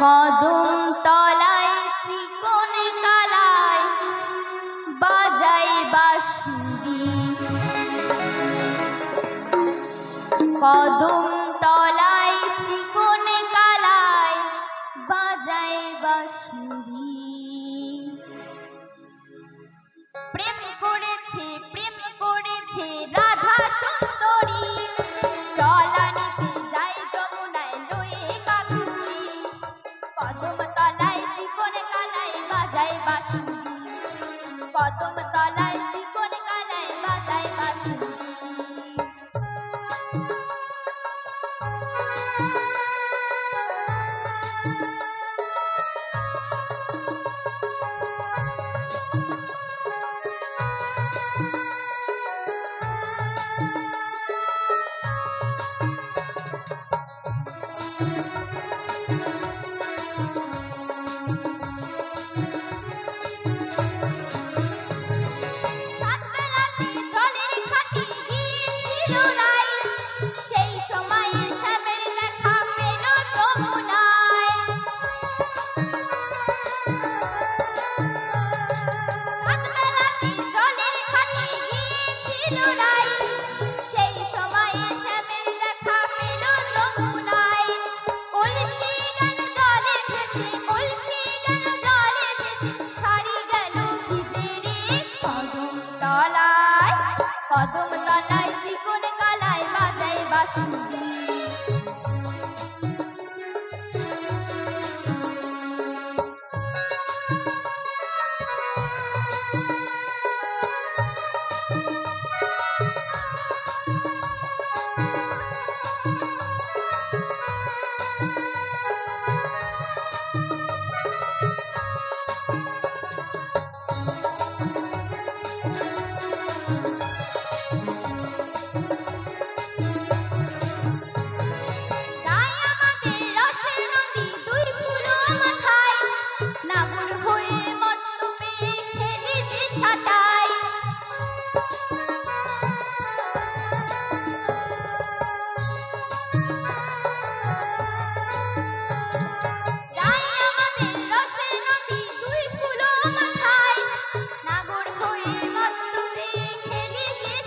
কদম তলায় চিকন কালায় বাজাই বাসুরি কদম তলায় চিকন কালায় বাজাই বাসুরি প্রেম Cuanto এই সময়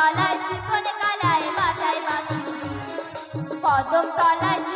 তলায় মাথায় কদম তলায়